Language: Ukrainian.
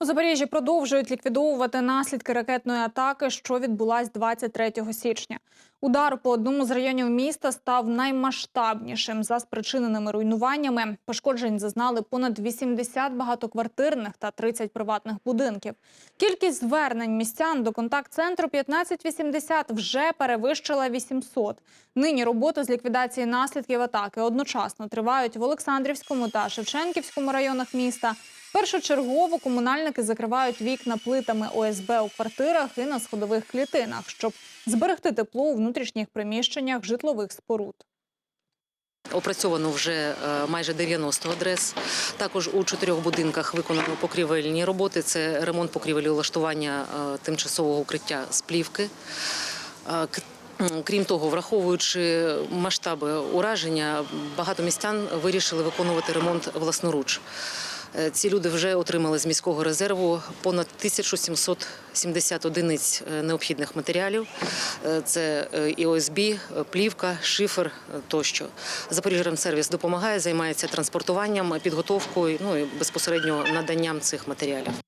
У Запоріжжі продовжують ліквідовувати наслідки ракетної атаки, що відбулась 23 січня. Удар по одному з районів міста став наймасштабнішим за спричиненими руйнуваннями. Пошкоджень зазнали понад 80 багатоквартирних та 30 приватних будинків. Кількість звернень містян до контакт-центру 1580 вже перевищила 800. Нині роботи з ліквідації наслідків атаки одночасно тривають в Олександрівському та Шевченківському районах міста. Першочергово комунальники закривають вікна плитами ОСБ у квартирах і на сходових клітинах, щоб зберегти тепло у внутрішніх приміщеннях житлових споруд. Опрацьовано вже е, майже 90 адрес. Також у чотирьох будинках виконано покрівельні роботи. Це ремонт покрівель і улаштування е, тимчасового укриття з плівки. Е, Крім того, враховуючи масштаби ураження, багато містян вирішили виконувати ремонт власноруч. Е, Ці люди вже отримали з міського резерву понад 1770 одиниць е, необхідних матеріалів. Е, Це і ОСБ, плівка, шифер тощо. Запоріжжя-Ремсервіс допомагає, займається транспортуванням, підготовкою, ну і безпосередньо наданням цих матеріалів.